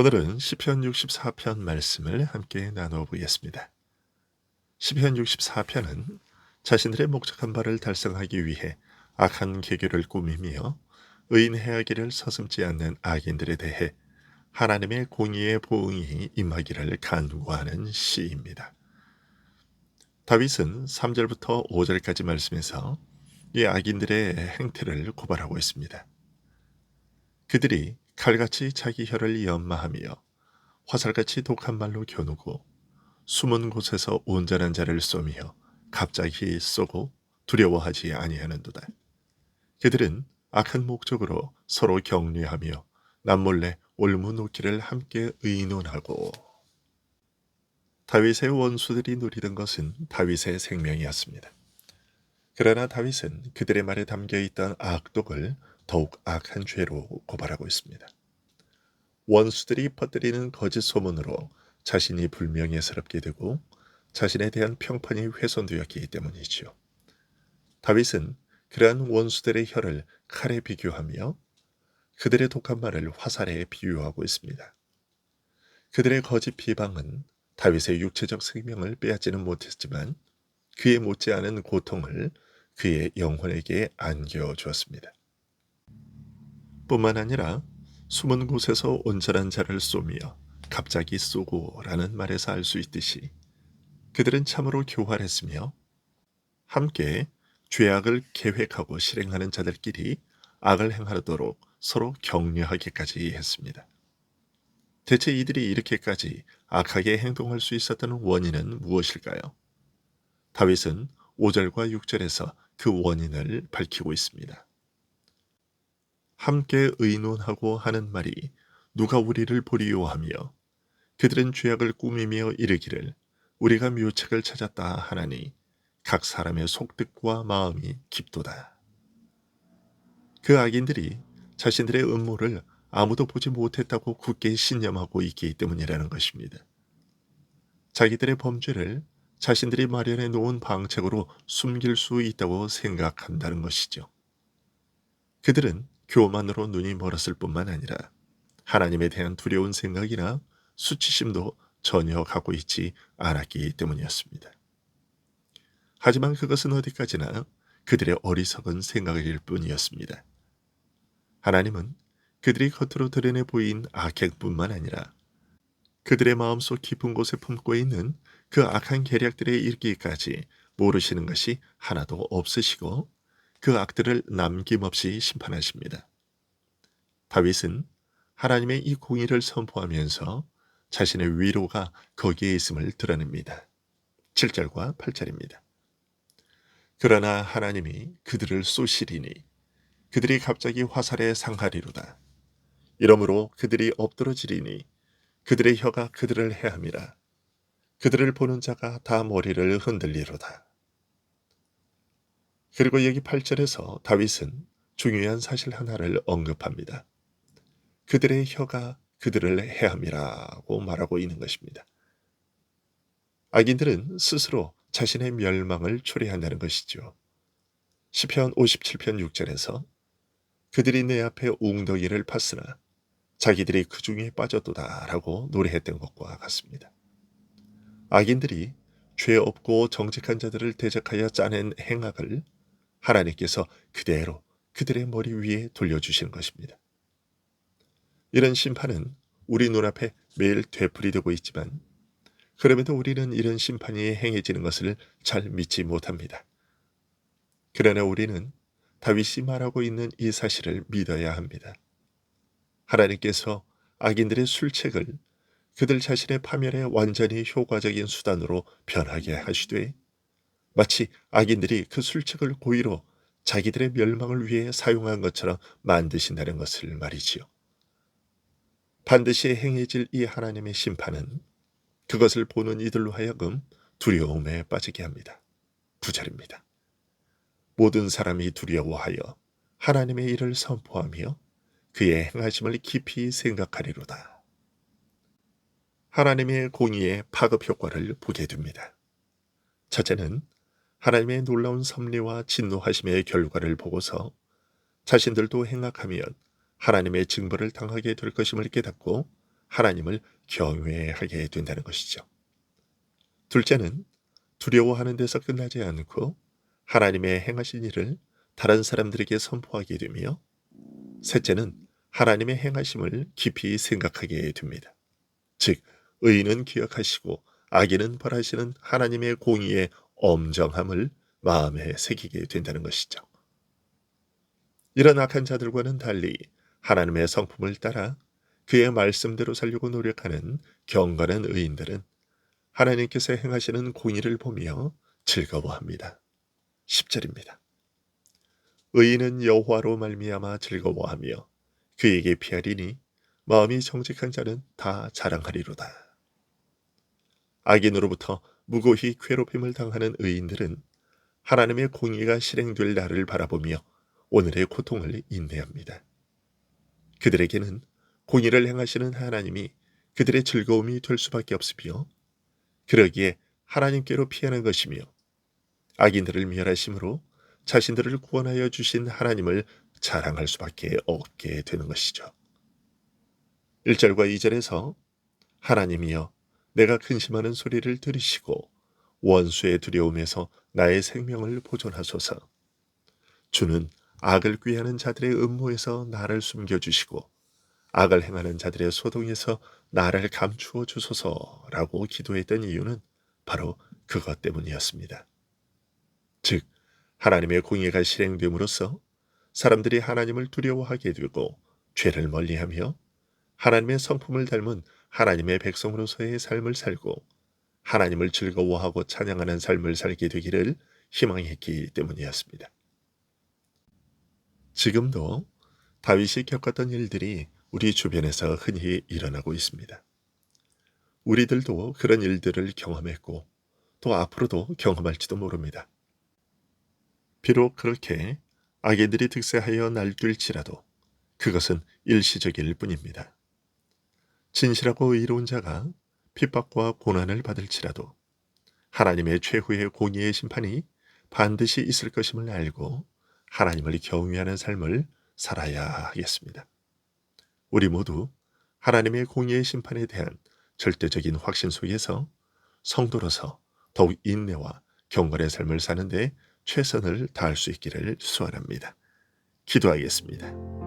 오늘은 시편 64편 말씀을 함께 나누어 보겠습니다. 시편 64편은 자신들의 목적한 바를 달성하기 위해 악한 계교를 꾸미며 의인 해하기를 서슴지 않는 악인들에 대해 하나님의 공의의 보응이 임하기를 간구하는 시입니다. 다윗은 3절부터 5절까지 말씀에서 이 악인들의 행태를 고발하고 있습니다. 그들이 칼같이 자기 혀를 연마하며 화살같이 독한 말로 겨누고 숨은 곳에서 온전한 자를 쏘며 갑자기 쏘고 두려워하지 아니하는도다. 그들은 악한 목적으로 서로 격려하며 남몰래 올무놓기를 함께 의논하고 다윗의 원수들이 누리던 것은 다윗의 생명이었습니다. 그러나 다윗은 그들의 말에 담겨 있던 악독을 더욱 악한 죄로 고발하고 있습니다. 원수들이 퍼뜨리는 거짓 소문으로 자신이 불명예스럽게 되고 자신에 대한 평판이 훼손되었기 때문이지요. 다윗은 그러한 원수들의 혀를 칼에 비교하며 그들의 독한 말을 화살에 비유하고 있습니다. 그들의 거짓 비방은 다윗의 육체적 생명을 빼앗지는 못했지만 그에 못지않은 고통을 그의 영혼에게 안겨 주었습니다. 뿐만 아니라 숨은 곳에서 온전한 자를 쏘며 갑자기 쏘고라는 말에서 알 수 있듯이 그들은 참으로 교활했으며 함께 죄악을 계획하고 실행하는 자들끼리 악을 행하도록 서로 격려하기까지 했습니다. 대체 이들이 이렇게까지 악하게 행동할 수 있었던 원인은 무엇일까요? 다윗은 5절과 6절에서 그 원인을 밝히고 있습니다. 함께 의논하고 하는 말이 누가 우리를 보리요 하며 그들은 죄악을 꾸미며 이르기를 우리가 묘책을 찾았다 하나니 각 사람의 속뜻과 마음이 깊도다. 그 악인들이 자신들의 음모를 아무도 보지 못했다고 굳게 신념하고 있기 때문이라는 것입니다. 자기들의 범죄를 자신들이 마련해 놓은 방책으로 숨길 수 있다고 생각한다는 것이죠. 그들은 교만으로 눈이 멀었을 뿐만 아니라 하나님에 대한 두려운 생각이나 수치심도 전혀 갖고 있지 않았기 때문이었습니다. 하지만 그것은 어디까지나 그들의 어리석은 생각일 뿐이었습니다. 하나님은 그들이 겉으로 드러내 보인 악행뿐만 아니라 그들의 마음속 깊은 곳에 품고 있는 그 악한 계략들에 이르기까지 모르시는 것이 하나도 없으시고 그 악들을 남김없이 심판하십니다. 다윗은 하나님의 이 공의를 선포하면서 자신의 위로가 거기에 있음을 드러냅니다. 7절과 8절입니다. 그러나 하나님이 그들을 쏘시리니 그들이 갑자기 화살에 상하리로다. 이러므로 그들이 엎드러지리니 그들의 혀가 그들을 해함이라. 그들을 보는 자가 다 머리를 흔들리로다. 그리고 여기 8절에서 다윗은 중요한 사실 하나를 언급합니다. 그들의 혀가 그들을 해함이라고 말하고 있는 것입니다. 악인들은 스스로 자신의 멸망을 초래한다는 것이죠. 시편 57편 6절에서 그들이 내 앞에 웅덩이를 팠으나 자기들이 그 중에 빠졌도다라고 노래했던 것과 같습니다. 악인들이 죄 없고 정직한 자들을 대적하여 짜낸 행악을 하나님께서 그대로 그들의 머리 위에 돌려주시는 것입니다. 이런 심판은 우리 눈앞에 매일 되풀이되고 있지만 그럼에도 우리는 이런 심판이 행해지는 것을 잘 믿지 못합니다. 그러나 우리는 다윗이 말하고 있는 이 사실을 믿어야 합니다. 하나님께서 악인들의 술책을 그들 자신의 파멸에 완전히 효과적인 수단으로 변하게 하시되 마치 악인들이 그 술책을 고의로 자기들의 멸망을 위해 사용한 것처럼 만드신다는 것을 말이지요. 반드시 행해질 이 하나님의 심판은 그것을 보는 이들로 하여금 두려움에 빠지게 합니다. 부절입니다. 모든 사람이 두려워하여 하나님의 일을 선포하며 그의 행하심을 깊이 생각하리로다. 하나님의 공의의 파급 효과를 보게 됩니다. 첫째는 하나님의 놀라운 섭리와 진노하심의 결과를 보고서 자신들도 행악하면 하나님의 징벌을 당하게 될 것임을 깨닫고 하나님을 경외하게 된다는 것이죠. 둘째는 두려워하는 데서 끝나지 않고 하나님의 행하신 일을 다른 사람들에게 선포하게 되며 셋째는 하나님의 행하심을 깊이 생각하게 됩니다. 즉 의인은 기억하시고 악인은 벌하시는 하나님의 공의의 엄정함을 마음에 새기게 된다는 것이죠. 이런 악한 자들과는 달리 하나님의 성품을 따라 그의 말씀대로 살려고 노력하는 경건한 의인들은 하나님께서 행하시는 공의를 보며 즐거워합니다. 10절입니다. 의인은 여호와로 말미암아 즐거워하며 그에게 피하리니 마음이 정직한 자는 다 자랑하리로다. 악인으로부터 무고히 괴롭힘을 당하는 의인들은 하나님의 공의가 실행될 날을 바라보며 오늘의 고통을 인내합니다. 그들에게는 공의를 행하시는 하나님이 그들의 즐거움이 될 수밖에 없으며 그러기에 하나님께로 피하는 것이며 악인들을 멸하심으로 자신들을 구원하여 주신 하나님을 자랑할 수밖에 없게 되는 것이죠. 1절과 2절에서 하나님이여 내가 근심하는 소리를 들으시고 원수의 두려움에서 나의 생명을 보존하소서. 주는 악을 꾀하는 자들의 음모에서 나를 숨겨주시고 악을 행하는 자들의 소동에서 나를 감추어 주소서라고 기도했던 이유는 바로 그것 때문이었습니다. 즉, 하나님의 공의가 실행됨으로써 사람들이 하나님을 두려워하게 되고 죄를 멀리하며 하나님의 성품을 닮은 하나님의 백성으로서의 삶을 살고 하나님을 즐거워하고 찬양하는 삶을 살게 되기를 희망했기 때문이었습니다. 지금도 다윗이 겪었던 일들이 우리 주변에서 흔히 일어나고 있습니다. 우리들도 그런 일들을 경험했고 또 앞으로도 경험할지도 모릅니다. 비록 그렇게 악인들이 득세하여 날뛸지라도 그것은 일시적일 뿐입니다. 진실하고 의로운 자가 핍박과 고난을 받을지라도 하나님의 최후의 공의의 심판이 반드시 있을 것임을 알고 하나님을 경외하는 삶을 살아야 하겠습니다. 우리 모두 하나님의 공의의 심판에 대한 절대적인 확신 속에서 성도로서 더욱 인내와 경건의 삶을 사는데 최선을 다할 수 있기를 소원합니다. 기도하겠습니다.